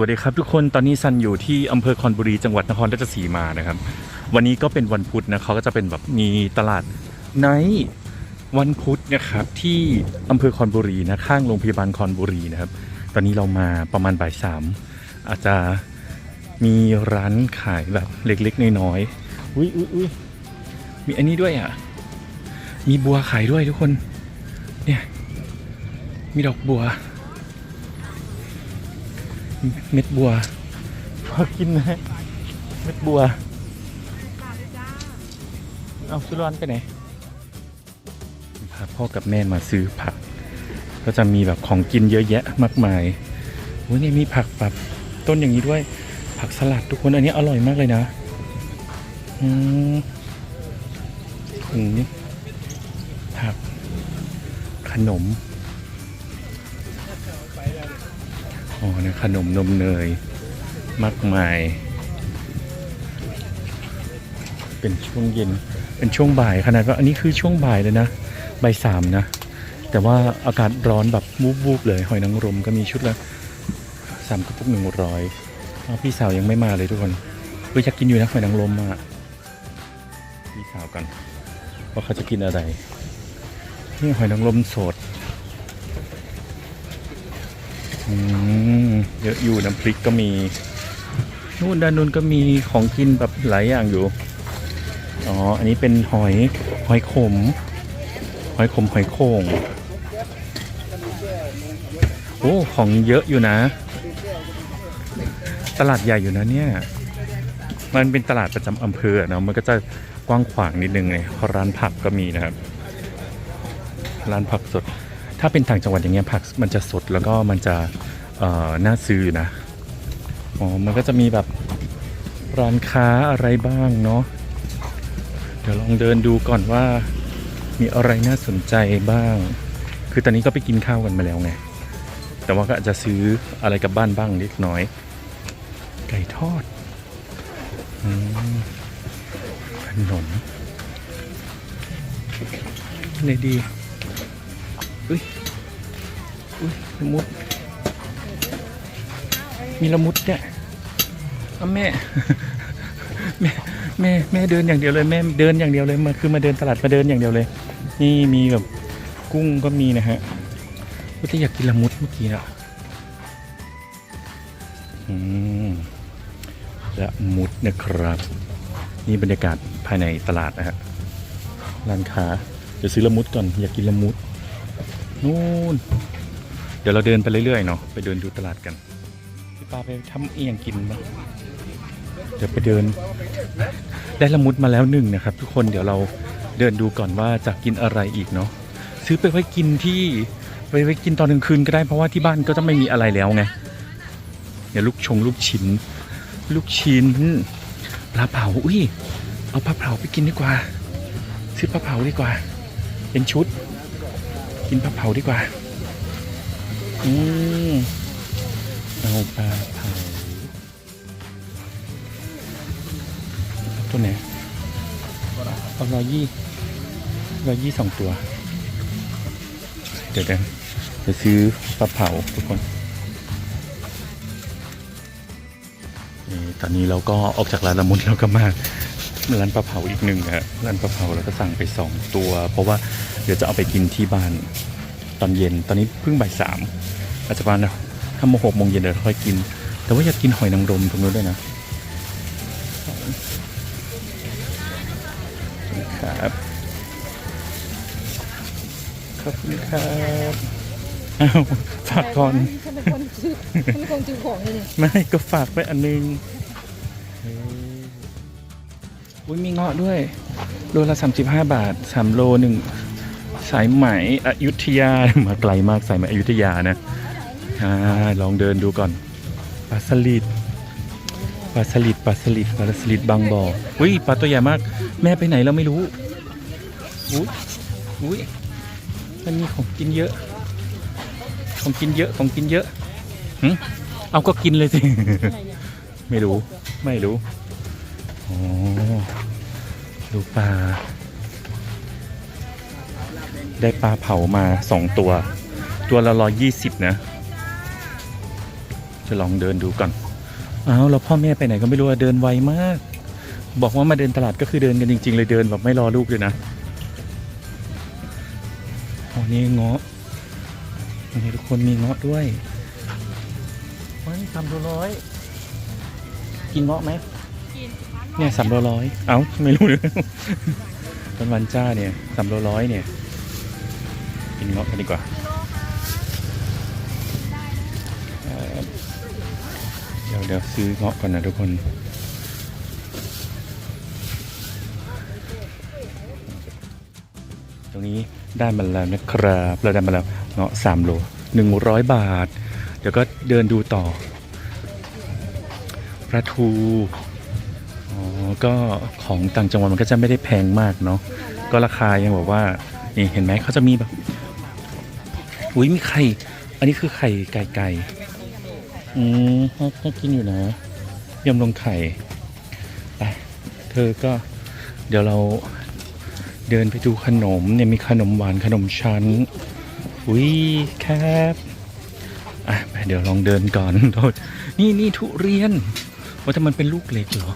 วัสดีครับทุกคนตอนนี้ซันอยู่ที่อำเภอคอนบุรีจังหวัดนครราชสีมานะครับ วันนี้ก็เป็นวันพุธนะเขาก็จะเป็นแบบมีตลาดไนท์วันพุธนะครับที่อำเภอคอนบุรีนะข้างโรงพยาบาลคอนบุรีนะครับ ตอนนี้เรามาประมาณบ่ายสามอาจจะมีร้านขายแบบเล็กๆน้อยๆอุ้ยอุ้ยอุ้ยมีอันนี้ด้วยอะมีบัวขายด้วยทุกคนเนี่ยมีดอกบัว เม็ดบัวพอกินนะเม็ดบัว เอาสุรอนไปไหนพาพ่อกับแม่มาซื้อผัก ก็จะมีแบบของกินเยอะแยะมากมายโอ้ยนี่มีผักแบบต้นอย่างนี้ด้วย ผักสลัดทุกคนอันนี้อร่อยมากเลยนะอืมถุงนี้ผักขนม อ๋อนะขนมนมเนย มากมาย เป็นช่วงเย็น เป็นช่วงบ่ายขนาดว่าอันนี้คือช่วงบ่ายเลยนะบ่ายสามนะ แต่ว่าอากาศร้อนแบบวูบๆเลยหอยนางรมก็มีชุดละสามกระปุกหนึ่งร้อยพี่สาวยังไม่มาเลยทุกคนเฮ้ยอยากกินอยู่นะหอยนางรมอะพี่สาวกันว่าเขาจะกินอะไรนี่หอยนางรมสด เยอะอยู่น้ำพริกก็มี นู่นด้านนู้นก็มีของกินแบบหลายอย่างอยู่ อ๋อ อันนี้เป็นหอยหอยขม หอยขมหอยโข่งโอ้ของเยอะอยู่นะ ตลาดใหญ่อยู่นะเนี่ย มันเป็นตลาดประจำอำเภอเนาะมันก็จะกว้างขวางนิดนึงเลยร้านผักก็มีนะครับ ร้านผักสด ถ้าเป็นต่างจังหวัดอย่างเงี้ยผักมันจะสดแล้วก็มันจะน่าซื้อนะอ๋อมันก็จะมีแบบร้านค้าอะไรบ้างเนาะเดี๋ยวลองเดินดูก่อนว่ามีอะไรน่าสนใจบ้าง คือตอนนี้ก็ไปกินข้าวกันมาแล้วไง แต่ว่าก็อาจจะซื้ออะไรกลับบ้านบ้างเล็กน้อย ไก่ทอดอขนมอะไรดี อุ้ยอุ้ยละมุด มีละมุดเนี่ยเอาแม่ แม่แม่แม่เดินอย่างเดียวเลยแม่เดินอย่างเดียวเลยมาคือมาเดินตลาดมาเดินอย่างเดียวเลย นี่มีแบบกุ้งก็มีนะฮะก็จะอยากกินละมุดเมื่อกี้อะอืมละมุดนะครับ นี่บรรยากาศภายในตลาดนะฮะร้านค้าเดี๋ยวซื้อละมุดก่อนอยากกินละมุด นู่น เดี๋ยวเราเดินไปเรื่อยๆเนาะไปเดินดูตลาดกันพี่ปาไปทำเอียงกินบ้างเดี๋ยวไปเดิน ได้ละมุดมาแล้วหนึ่งนะครับ ทุกคนเดี๋ยวเราเดินดูก่อนว่าจะกินอะไรอีกเนาะซื้อไปไว้กินที่ไปไว้กินตอนกลางคืนก็ได้เพราะว่าที่บ้านก็จะไม่มีอะไรแล้วไงเดี๋ยวลูกชงลูกชิ้น ลูกชิ้นปลาเผาอุ้ยเอาปลาเผาไปกินดีกว่า ซื้อปลาเผาดีกว่า เป็นชุด กินปลาเผาดีกว่า อืมเอาปลาเผาตัวไหนเอาร้อยยี่ร้อยยี่สองตัว เดี๋ยวกันจะซื้อปลาเผาทุกคนตอนนี้เราก็ออกจากร้านละมุนแล้วก็มา ร้านปลาเผาอีกหนึ่งฮะร้านปลาเผาเราก็สั่งไปสองตัว เพราะว่าเดี๋ยวจะเอาไปกินที่บ้านตอนเย็น ตอนนี้เพิ่งบ่ายสามอาจจะประมาณห้าโมหกโมงเย็นเดี๋ยวค่อยกิน แต่ว่าอยากกินหอยนางรมตรงนู้นด้วยนะครับขอบคุณครับอ้าวฝากก่อนฉันเป็นคนซื้อฉันเป็นคนซื้อของเลยนี่ไม่ก็ฝากไปอันนึง อุ้ยมีเงาะด้วย โลละสามสิบห้าบาทสามโลหนึ่งสายไหมอยุธยา มาไกลมากสายไหมอยุธยานะอ่าลองเดินดูก่อนปลาสลิดปลาสลิดปลาสลิดปลาสลิดบางบ่ออุ้ยปลาตัวใหญ่มาก แม่ไปไหนเราไม่รู้อุ้ยอุ้ยมันมีของกินเยอะ ของกินเยอะของกินเยอะหึเอาก็กินเลยสิ ไม่รู้ไม่รู้อ๋อ ดูปลา ได้ปลาเผามาสองตัว ตัวละร้อยยี่สิบนะ จะลองเดินดูก่อนอ้าวแล้วพ่อแม่ไปไหนก็ไม่รู้เดินไวมาก บอกว่ามาเดินตลาดก็คือเดินกันจริง ๆ เลยเดินแบบไม่รอลูกเลยนะโอ้นี่เงาะนี่ทุกคนมีเงาะด้วยว้ายสามโลร้อย กินเงาะไหม เนี่ยสามโลร้อยเอ้าไม่รู้เลยวันวันจ้าเนี่ยสามโลร้อยเนี่ยกินเงาะกันดีกว่าเอ่อเดี๋ยวเดี๋ยวซื้อเงาะก่อนนะทุกคนตรงนี้ได้มาแล้วนะครับเราได้มาแล้วเงาะสามโลหนึ่งร้อยบาท เดี๋ยวก็เดินดูต่อปลาทูอ๋อ ก็ของต่างจังหวัดมันก็จะไม่ได้แพงมากเนาะก็ราคายังแบบว่านี่เห็นไหมเขาจะมีแบบอุ้ยมีไข่ อันนี้คือไข่ไก่ไก่อืมน่าน่ากินอยู่นะยำลงไข่ไปเธอก็เดี๋ยวเราเดินไปดูขนมเนี่ยมีขนมหวานขนมชั้นอุ้ยแคบอะเดี๋ยวลองเดินก่อนโทษนี่นี่ทุเรียนว่าแต่มันเป็นลูกเล็กเหรอ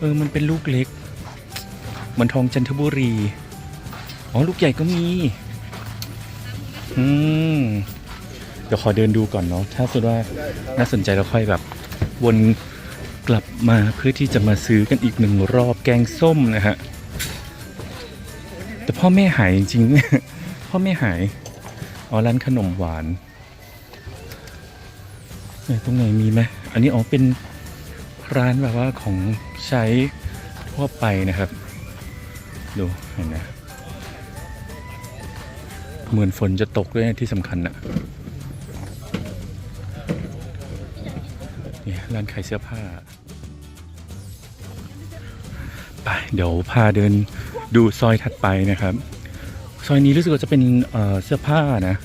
เออ มันเป็นลูกเล็ก เหมือนทองจันทบุรี อ๋อ ลูกใหญ่ก็มี อืม เดี๋ยวขอเดินดูก่อนเนาะ ถ้าสมมติว่าน่าสนใจเราค่อยแบบ วนกลับมาเพื่อที่จะมาซื้อกันอีกหนึ่งรอบแกงส้มนะฮะ แต่พ่อแม่หายจริงๆ พ่อแม่หาย อ๋อ ร้านขนมหวาน ตรงไหนมีไหมอันนี้อ๋อเป็น ร้านแบบว่าของใช้ทั่วไปนะครับ ดูเห็นไหมเหมือนฝนจะตกด้วยที่สำคัญอะนี่ร้านขายเสื้อผ้า ไป เดี๋ยวพาเดินดูซอยถัดไปนะครับ ซอยนี้รู้สึกว่าจะเป็นเอ่อเสื้อผ้านะ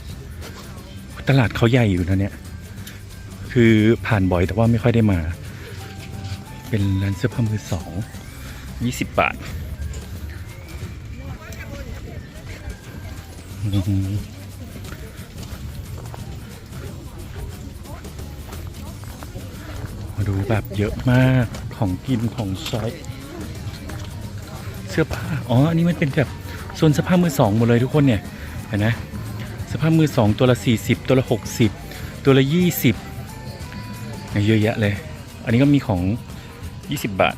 ตลาดเขาใหญ่อยู่นะเนี่ย คือผ่านบ่อยแต่ว่าไม่ค่อยได้มา เป็นร้านเสื้อผ้ามือสองยี่สิบบาทมาดูแบบเยอะมากของกินของใช้เสื้อผ้า อ๋อ อันนี้มันเป็นแบบโซนเสื้อผ้ามือสองหมดเลยทุกคนเนี่ย เห็นไหมเสื้อผ้ามือสองตัวละสี่สิบตัวละหกสิบตัวละยี่สิบเยอะแยะเลย อันนี้ก็มีของ ยี่สิบบาท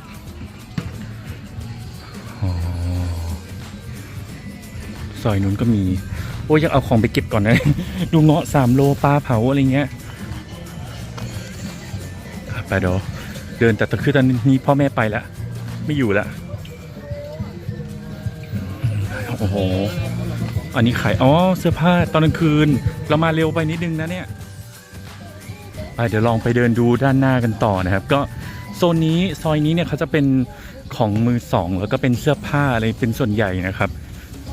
ซอยนู้นก็มี โอ้ยยังเอาของไปเก็บก่อนนะ ดูเงาะสามโลปลาเผาอะไรเงี้ยไปเดี๋ยวเดินแต่ตะคือตอนนี้พ่อแม่ไปแล้ว ไม่อยู่ล้วโอ้โห อันนี้ขายอ๋อเสื้อผ้าตอนกลางคืน เรามาเร็วไปนิดนึงนะเนี่ย ไปเดี๋ยวลองไปเดินดูด้านหน้ากันต่อนะครับ ก็ โซนนี้ซอยนี้เนี่ยเขาจะเป็นของมือสองแล้วก็เป็นเสื้อผ้าอะไรเป็นส่วนใหญ่นะครับ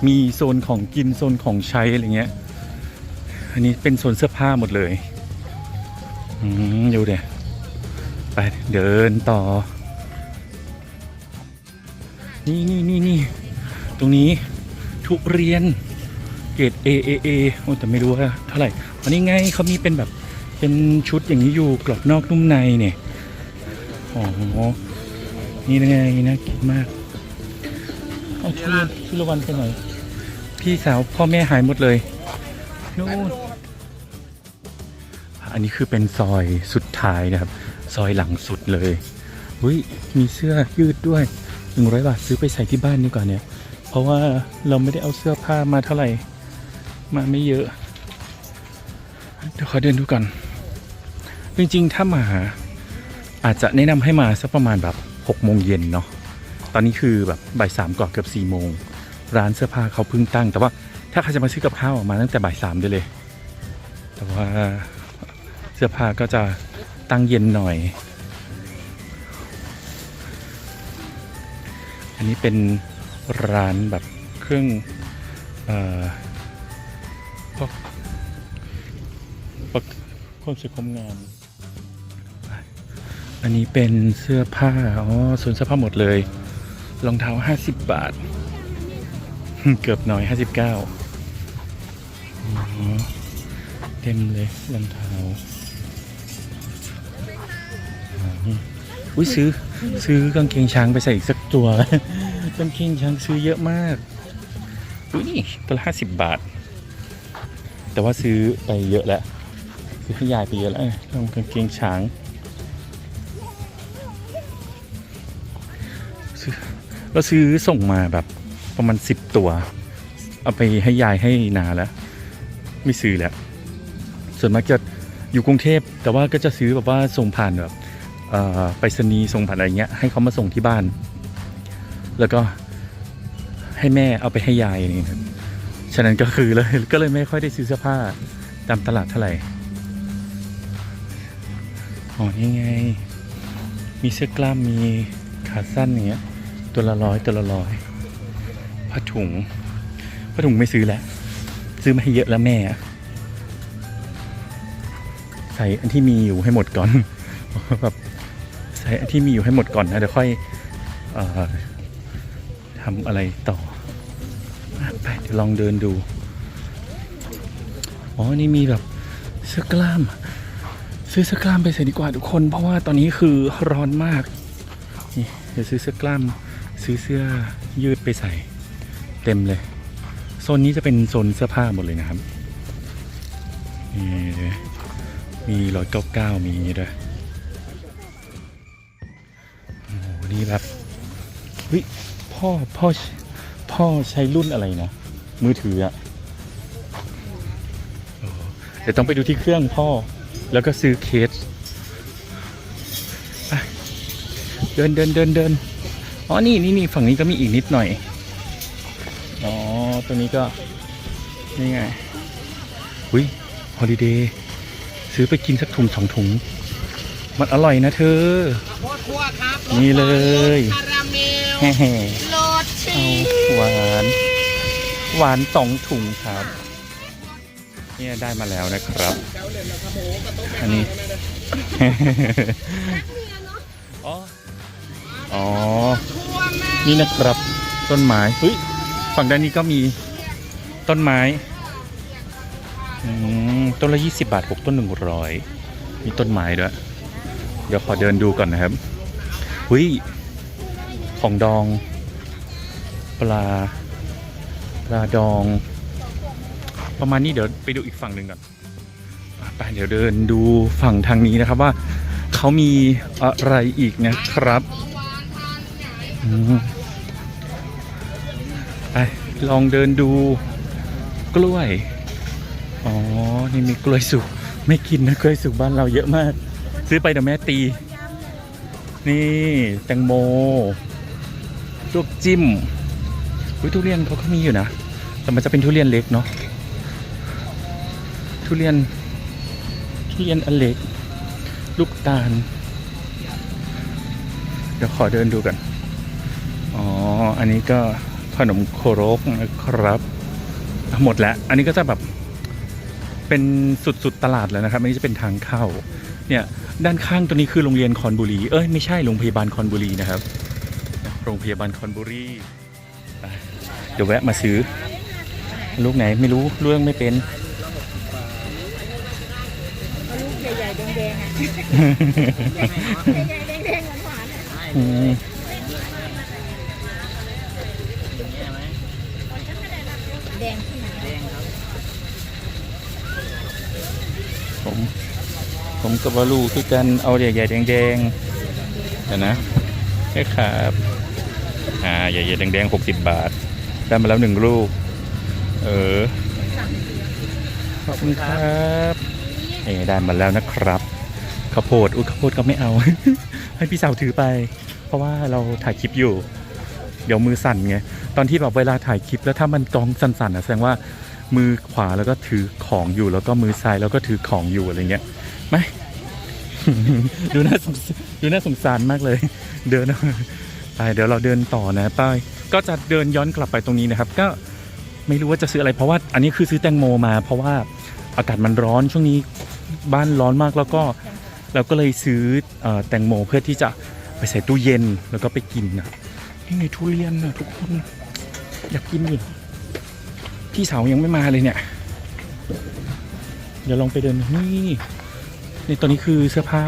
มีโซนของกินโซนของใช้อะไรเงี้ย อันนี้เป็นโซนเสื้อผ้าหมดเลยอืมดูเดี๋ยไปเดินต่อ นี่นี่นี่นี่ตรงนี้ทุเรียนเกรด A A A โอ้แต่ไม่รู้ว่าเท่าไหร่อันนี้ไงเขามีเป็นแบบเป็นชุดอย่างนี้อยู่กรอบนอกนุ่มในเนี่ย อ๋อนี่ไงน่ากินมากเอาทุเรียนทุเรยนวันไปหน่อย พี่สาวพ่อแม่หายหมดเลยนู่นอันนี้คือเป็นซอยสุดท้ายนะครับ ซอยหลังสุดเลยอุ้ยมีเสื้อยืดด้วยหนึ่งร้อยบาทซื้อไปใส่ที่บ้านดีกว่าเนี่ย เพราะว่าเราไม่ได้เอาเสื้อผ้ามาเท่าไหร่ มาไม่เยอะ เดี๋ยวขอเดินดูก่อน จริงๆ ถ้ามา อาจจะแนะนำให้มาสักประมาณแบบหกโมงเย็นเนาะตอนนี้คือแบบบ่ายสามก่อนเกือบสี่โมงร้านเสื้อผ้าเขาเพิ่งตั้ง แต่ว่าถ้าใครจะมาซื้อกับข้าวออกมาตั้งแต่บ่ายสามได้เลย แต่ว่าเสื้อผ้าก็จะตั้งเย็นหน่อย อันนี้เป็นร้านแบบเครื่องเอ่อพวกประความสวยความงาม อันนี้เป็นเสื้อผ้า อ๋อส่วนเสื้อผ้าหมดเลย รองเท้าห้าสิบบาท เกือบหน้อยห้าสิบเก้าเต็มเลยรองเท้าอุ้ยซื้อซื้อกางเกงช้างไปใส่อีกสักตัวกางเกงช้างซื้อเยอะมากอุ้ยนี่ตัวละห้าสิบบาท แต่ว่าซื้อไปเยอะแล้วซื้อให้ยายไปเยอะแล้วทำกางเกงช้าง ซื้อเราซื้อส่งมาแบบประมาณสิบตัว เอาไปให้ยายให้นาแล้ว ไม่ซื้อแล้ว ส่วนมากจะอยู่กรุงเทพแต่ว่าก็จะซื้อแบบว่าส่งผ่านแบบไปรษณีย์ส่งผ่านอะไรเงี้ยให้เขามาส่งที่บ้าน แล้วก็ให้แม่เอาไปให้ยายอย่นี้ครับฉะนั้นก็คือเลยก็เลยไม่ค่อยได้ซื้อเสื้อผ้าตามตลาดเท่าไหร่อ๋อนี่ไง มีเสื้อกล้ามมีขาสั้นอย่างเงี้ย ตัวละร้อยตัวละร้อยผ้าถุงผ้าถุงไม่ซื้อแล้ว ซื้อมาให้เยอะแล้วแม่ ใส่อันที่มีอยู่ให้หมดก่อนแบบใส่อันที่มีอยู่ให้หมดก่อนนะเดี๋ยวค่อยอทำอะไรต่อไปเดี๋ยวลองเดินดู อ๋อ นี่มีแบบเสื้อกล้าม ซื้อเสื้อกล้ามไปใส่ดีกว่าทุกคน เพราะว่าตอนนี้คือร้อนมาก นี่เดี๋ยวซื้อเสื้อกล้าม ซื้อเสื้อยืดไปใส่ เต็มเลย โซนนี้จะเป็นโซนเสื้อผ้าหมดเลยนะครับนี่มีร้อยเก้าเก้ามีอย่างนี้ด้วยโอ้โหนี่แบบเฮ้ยพ่อพ่อพ่อใช้รุ่นอะไรนะ มือถืออะเดี๋ยวต้องไปดูที่เครื่องพ่อ แล้วก็ซื้อเคสไปเดินเดินเดินเดิน อ๋อ นี่นี่นี่ฝั่งนี้ก็มีอีกนิดหน่อย อ๋อ ตรงนี้ก็ นี่ไง อุ้ยฮอลิเดย์ซื้อไปกินสักถุงสองถุง มันอร่อยนะเธอ โคตรคั่วครับนี่เลย คาราเมลแฮ่โรสชีๆเอาหวาน หวานสองถุงครับ เนี่ยได้มาแล้วนะครับ อันนี้ อ๋อ อ๋อทั่วแม่ นี่นะครับต้นไม้เฮ้ยฝั่งด้านนี้ก็มีต้นไม้ต้นละยี่สิบาทหกต้นหนึ่งร้อยมีต้นไม้ด้วย เดี๋ยวขอเดินดูก่อนนะครับเฮ้ยของดอง ปลา ปลาดอง ประมาณนี้เดี๋ยวไปดูอีกฝั่งหนึ่งก่อนไปเดี๋ยวเดินดูฝั่งทางนี้นะครับว่าเขามีอะไรอีกนะครับอืม ลองเดินดูกล้วย อ๋อ นี่มีกล้วยสุก ไม่กินนะกล้วยสุกบ้านเราเยอะมาก ซื้อไปเดี๋ยวแม่ตี นี่แตงโมลูกจิ้มอุ้ยทุเรียนเขาก็มีอยู่นะ แต่มันจะเป็นทุเรียนเล็กเนาะ ทุเรียน ทุเรียนอันเล็ก ลูกตาล เดี๋ยวขอเดินดูกัน อ๋อ อันนี้ก็ ขนมโครกนะครับ หมดแล้ว อันนี้ก็จะแบบเป็นสุดๆตลาดแล้วนะครับอันนี้จะเป็นทางเข้า เนี่ยด้านข้างตัวนี้คือโรงเรียนคอนบุรี เอ้ยไม่ใช่โรงพยาบาลคอนบุรีนะครับ โรงพยาบาลคอนบุรีไปเดี๋ยวแวะมาซื้อ ลูกไหนไม่รู้เรื่องไม่เป็นลูกใหญ่ๆแดงๆอะใหญ่ๆแดงๆหวานๆอะ อืม แดงที่ไหน ผม ผมกับวาลูคือกันเอาใหญ่ๆแดงๆเดี๋ยนะแค่ครับอ่าใหญ่ๆแดงๆหกสิบบาท ได้มาแล้วหนึ่งลูก เออ ขอบคุณครับเอได้มาแล้วนะครับข้าวโพดอุ้ยข้าวโพดก็ไม่เอา ให้พี่สาวถือไป เพราะว่าเราถ่ายคลิปอยู่ เดี๋ยวมือสั่นไงตอนที่แบบเวลาถ่ายคลิปแล้วถ้ามันกองสั่นๆนะแสดงว่ามือขวาแล้วก็ถือของอยู่แล้วก็มือซ้ายแล้วก็ถือของอยู่อะไรเงี้ย ไหมดูน่าสงสดูน่าสงสารมากเลย เดินเอาไปเดี๋ยวเราเดินต่อนะป้ายก็จะเดินย้อนกลับไปตรงนี้นะครับ ก็ไม่รู้ว่าจะซื้ออะไรเพราะว่า อันนี้คือซื้อแตงโมมา เพราะว่าอากาศมันร้อนช่วงนี้บ้านร้อนมากแล้วก็เราก็เลยซื้อเอ่อแตงโมเพื่อที่จะไปใส่ตู้เย็นแล้วก็ไปกินนะนี่ไงทุเรียนนะทุกคนอยากกินอยู่พี่สาวยังไม่มาเลยเนี่ย เดี๋ยวลองไปเดินนี่ ในตัวนี้คือเสื้อผ้า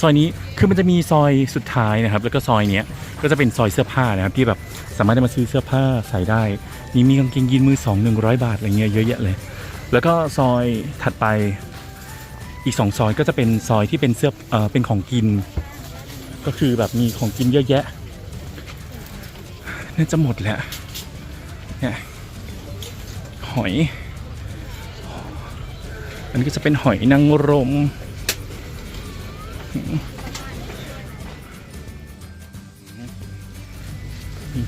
ซอยนี้คือมันจะมีซอยสุดท้ายนะครับ แล้วก็ซอยเนี้ยก็จะเป็นซอยเสื้อผ้านะครับที่แบบสามารถได้มาซื้อเสื้อผ้าใส่ได้นี่มีกางเกงยีนมือสองหนึ่งร้อยบาทอะไรเงี้ยเยอะแยะเลย แล้วก็ซอยถัดไปอีกสองซอยก็จะเป็นซอยที่เป็นเสื้อเออเป็นของกิน ก็คือแบบมีของกินเยอะแยะน่าจะหมดแหละเนี่ยหอยอันนี้ก็จะเป็นหอยนางรม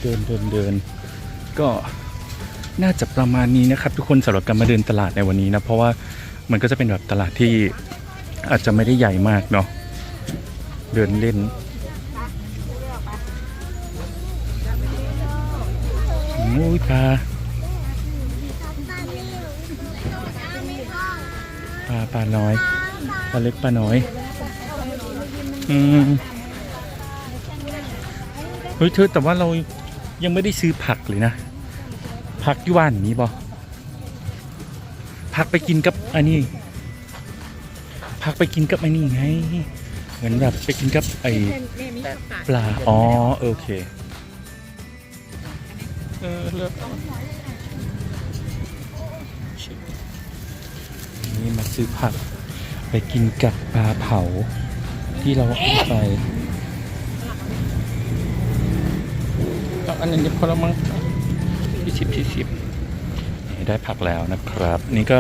เดินเดินเดินก็น่าจะประมาณนี้นะครับ ทุกคนสำหรับการมาเดินตลาดในวันนี้นะ เพราะว่ามันก็จะเป็นแบบตลาดที่อาจจะไม่ได้ใหญ่มากเนาะเดินเล่นอุ้ยปลาปลาปลาน้อยปลาเล็กปลาน้อย อืมเฮ้ยเธอแต่ว่าเรายังไม่ได้ซื้อผักเลยนะ ผักที่ว่านนี้บอผักไปกินกับอันนี้ผักไปกินกับไอ้นี่ไง เหมือนแบบไปกินกับไอ้ปลา อ๋อโอเค เออเลือกนี่มาซื้อผักไปกินกับปลาเผา ที่เราเอาไปเอาอันนี้พอละมั้งยี่สิบยี่สิบได้ผักแล้วนะครับ นี่ก็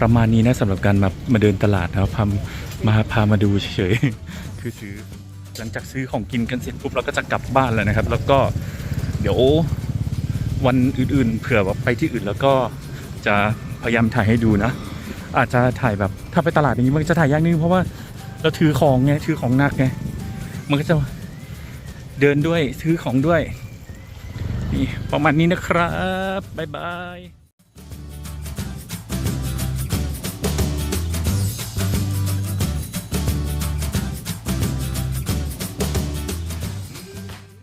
ประมาณนี้นะสำหรับการมามาเดินตลาดนะครับพามาพามาดูเฉยๆคือซื้อหลังจากซื้อของกินกันเสร็จปุ๊บเราก็จะกลับบ้านแล้วนะครับ แล้วก็เดี๋ยววันอื่นๆ เผื่อว่าไปที่อื่นแล้วก็จะพยายามถ่ายให้ดูนะ อาจจะถ่ายแบบถ้าไปตลาดอย่างนี้มันจะถ่ายยากนิดนึงเพราะว่า เราถือของไงถือของหนักไงมันก็จะเดินด้วยถือของด้วยนี่ประมาณนี้นะครับบ๊ายบาย